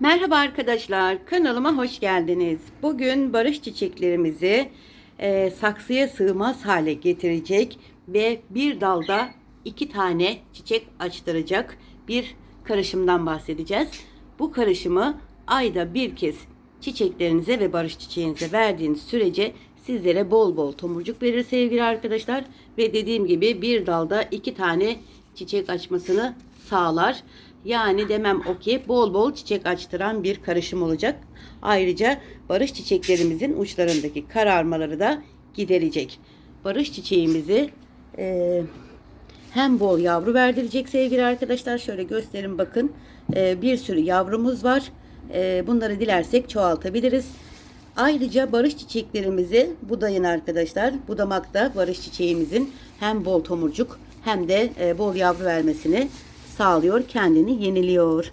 Merhaba arkadaşlar, kanalıma hoş geldiniz. Bugün barış çiçeklerimizi e, saksıya sığmaz hale getirecek ve bir dalda iki tane çiçek açtıracak bir karışımdan bahsedeceğiz. Bu karışımı ayda bir kez çiçeklerinize ve barış çiçeğinize verdiğiniz sürece sizlere bol bol tomurcuk verir sevgili arkadaşlar. Ve dediğim gibi bir dalda iki tane çiçek açmasını sağlar. Yani demem o ki bol bol çiçek açtıran bir karışım olacak. Ayrıca barış çiçeklerimizin uçlarındaki kararmaları da giderecek. Barış çiçeğimizi e, hem bol yavru verdirecek sevgili arkadaşlar. Şöyle gösterin bakın. E, bir sürü yavrumuz var. E, bunları dilersek çoğaltabiliriz. Ayrıca barış çiçeklerimizi budayın arkadaşlar. Budamakta barış çiçeğimizin hem bol tomurcuk hem de e, bol yavru vermesini sağlıyor. Kendini yeniliyor.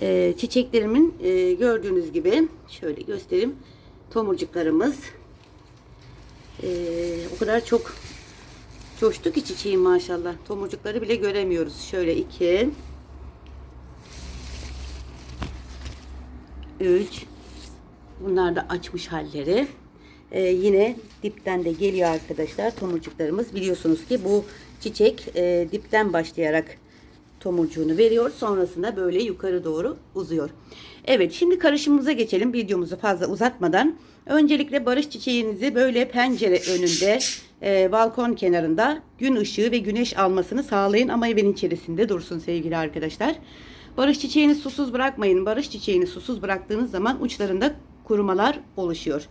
E, çiçeklerimin e, gördüğünüz gibi şöyle göstereyim. Tomurcuklarımız e, o kadar çok coştu ki çiçeğim maşallah. Tomurcukları bile göremiyoruz. Şöyle iki 3 Bunlar da açmış halleri. Ee, yine dipten de geliyor arkadaşlar tomurcuklarımız. Biliyorsunuz ki bu çiçek e, dipten başlayarak tomurcuğunu veriyor. Sonrasında böyle yukarı doğru uzuyor. Evet şimdi karışımımıza geçelim. Videomuzu fazla uzatmadan. Öncelikle barış çiçeğinizi böyle pencere önünde e, balkon kenarında gün ışığı ve güneş almasını sağlayın. Ama evin içerisinde dursun sevgili arkadaşlar. Barış çiçeğini susuz bırakmayın. Barış çiçeğini susuz bıraktığınız zaman uçlarında kurumalar oluşuyor.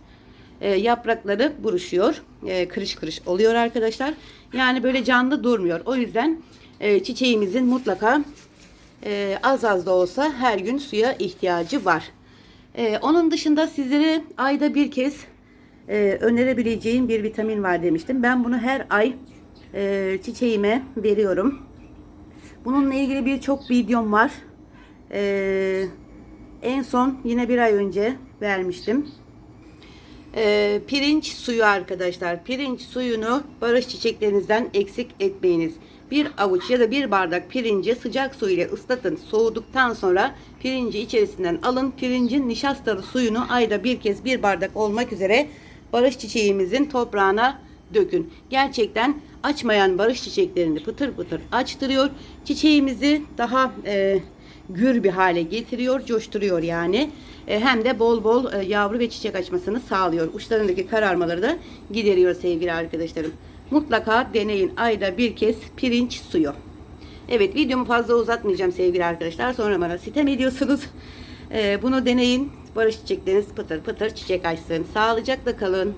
E, yaprakları buruşuyor. E, kırış kırış oluyor arkadaşlar. Yani böyle canlı durmuyor. O yüzden e, çiçeğimizin mutlaka e, az az da olsa her gün suya ihtiyacı var. E, onun dışında sizlere ayda bir kez e, önerebileceğim bir vitamin var demiştim. Ben bunu her ay e, çiçeğime veriyorum. Bununla ilgili birçok videom var. En son yine bir ay önce vermiştim. Ee, pirinç suyu arkadaşlar. Pirinç suyunu barış çiçeklerinizden eksik etmeyiniz. Bir avuç ya da bir bardak pirinci sıcak su ile ıslatın. Soğuduktan sonra pirinci içerisinden alın. Pirincin nişastalı suyunu ayda bir kez bir bardak olmak üzere barış çiçeğimizin toprağına dökün. Gerçekten açmayan barış çiçeklerini pıtır pıtır açtırıyor. Çiçeğimizi daha e, gür bir hale getiriyor, coşturuyor yani. E, hem de bol bol e, yavru ve çiçek açmasını sağlıyor. Uçlarındaki kararmaları da gideriyor sevgili arkadaşlarım. Mutlaka deneyin ayda bir kez pirinç suyu. Evet videomu fazla uzatmayacağım sevgili arkadaşlar. Sonra bana sitem ediyorsunuz. E, bunu deneyin. Barış çiçekleriniz pıtır pıtır çiçek açsın. Sağlıcakla kalın.